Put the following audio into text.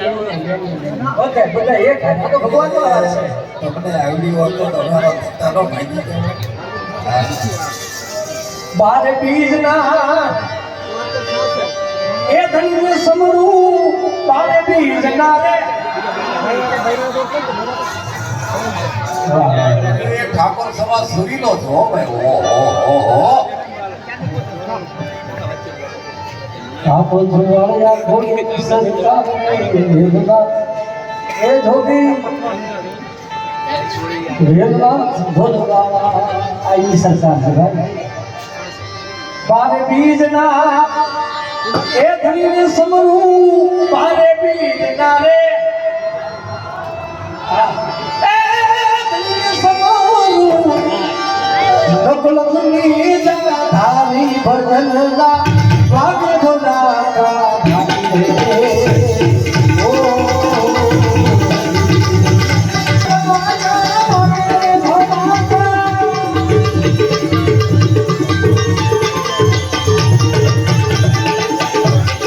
Okay બધા એક તો ભગવાનનો હાથ છે. તમને આવડી હોય તો તમારા પોતાનો ભાગી જાય. બાર બીજના એ ધન્ય સમરું. બાર બીજના રે. એ ઠાકોર સમાજ સુરીનો છો ભાઈ. ઓહો ઓહો. આપો જોવાળિયા કોઈ સંતા વેદના એ જોગી વેદના ભોલવા આઈ સંસાર ભાઈ બારે બીજના એ ધણીને સમરું. બારે બીજના રે. ધણીને સમરું. નકલની ધારી